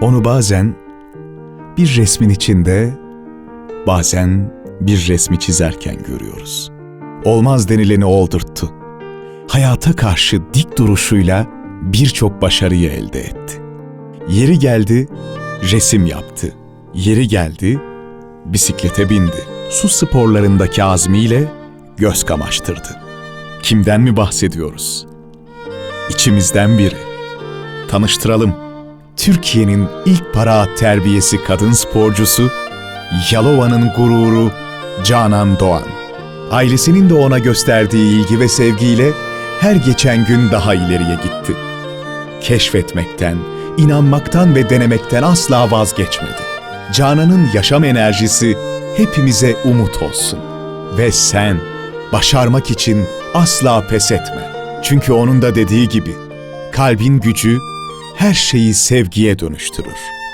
Onu bazen bir resmin içinde, bazen bir resmi çizerken görüyoruz. Olmaz denileni oldurttu. Hayata karşı dik duruşuyla birçok başarıyı elde etti. Yeri geldi, resim yaptı. Yeri geldi, bisiklete bindi. Su sporlarındaki azmiyle göz kamaştırdı. Kimden mi bahsediyoruz? İçimizden biri. Tanıştıralım. Türkiye'nin ilk para terbiyesi kadın sporcusu, Yalova'nın gururu Canan Doğan. Ailesinin de ona gösterdiği ilgi ve sevgiyle her geçen gün daha ileriye gitti. Keşfetmekten, inanmaktan ve denemekten asla vazgeçmedi. Canan'ın yaşam enerjisi hepimize umut olsun. Ve sen başarmak için asla pes etme. Çünkü onun da dediği gibi kalbin gücü her şeyi sevgiye dönüştürür.